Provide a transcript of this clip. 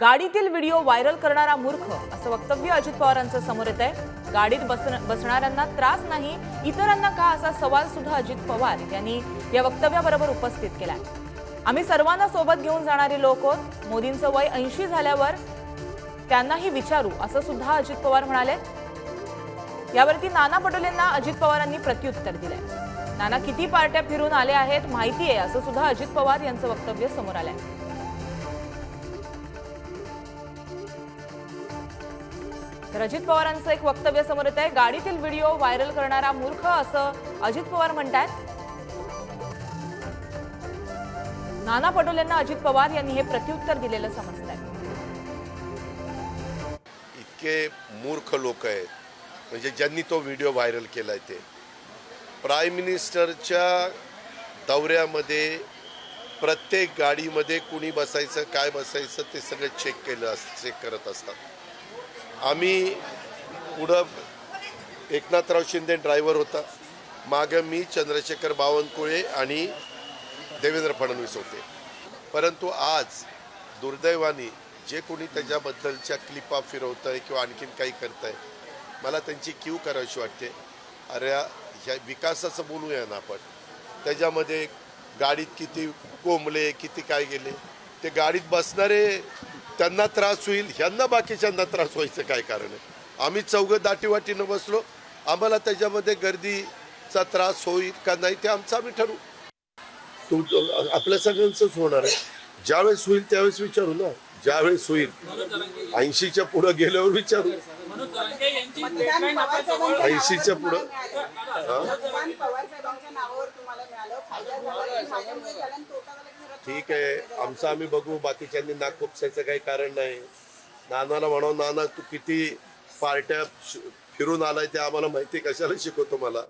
गाडीतील video viral करणारा मूर्ख असं वक्तव्य अजित पवारांचं समोर येत आहे गाडीत बसन बसणाऱ्यांना त्रास नाही इतरांना का असा सवाल सुद्धा अजित पवार यांनी या वक्तव्याबरोबर उपस्थित केलाय. आम्ही सर्वांना सोबत घेऊन जाणारे लोक आहोत. मोदींचं वय ऐंशी झाल्यावर त्यांनाही विचारू असं सुद्धा अजित पवार म्हणाले. यावरती नाना पटोलेंना अजित पवारांनी प्रत्युत्तर दिलंय. नाना किती पार्ट्या फिरून आले आहेत माहिती आहे असं सुद्धा अजित पवार यांचं वक्तव्य समोर आलंय. तर अजित पवारांचं एक वक्तव्य समोर येत आहे गाडीतील व्हिडिओ व्हायरल करणारा मूर्ख असं अजित पवार म्हणतात नाना पटोलेंना अजित पवार यांनी हे प्रत्युत्तर दिलेलं समजत आहे इतके मूर्ख लोक आहेत. म्हणजे ज्यांनी तो व्हिडिओ व्हायरल केलाय ते. प्राईम मिनिस्टरच्या दौऱ्यामध्ये प्रत्येक गाडीमध्ये कुणी बसायचं काय बसायचं ते सगळं चेक केलं अस चेक करत असतात. आम्ही पुढं एकनाथराव शिंदे ड्रायव्हर होता. मागं मी चंद्रशेखर बावनकुळे आणि देवेंद्र फडणवीस होते. परंतु आज दुर्दैवाने जे कोणी त्याच्याबद्दलच्या क्लिपा फिरवत आहे किंवा आणखीन काही करत आहे मला त्यांची क्यू करावीशी वाटते. अरे ह्या विकासाचं बोलूया ना आपण. त्याच्यामध्ये गाडीत किती कोंबले किती काय गेले ते गाडीत बसणारे त्यांना त्रास होईल ह्यांना बाकीच्यांना त्रास व्हायचं काय कारण आहे? आम्ही चौघं दाटीवाटीनं बसलो. आम्हाला त्याच्यामध्ये गर्दीचा त्रास होईल का नाही ते आमचं आम्ही ठरवू. तू आपल्या सगळ्यांचंच होणार आहे. ज्यावेळेस होईल त्यावेळेस विचारू ना. ज्यावेळेस होईल. ऐंशीच्या पुढं गेल्यावर विचारू. ऐंशीच्या पुढं. पवार साहेबांच्या नावावर तुम्हाला मिळालं. फायदा झाला. ठीक आहे. आमचं आम्ही बघू. बाकीच्यांनी नाक खुपसायचं काही कारण नाही. नानाला म्हणावं नाना तू किती पार्ट्या फिरून आलाय ते आम्हाला माहिती कशाला शिकवतो मला?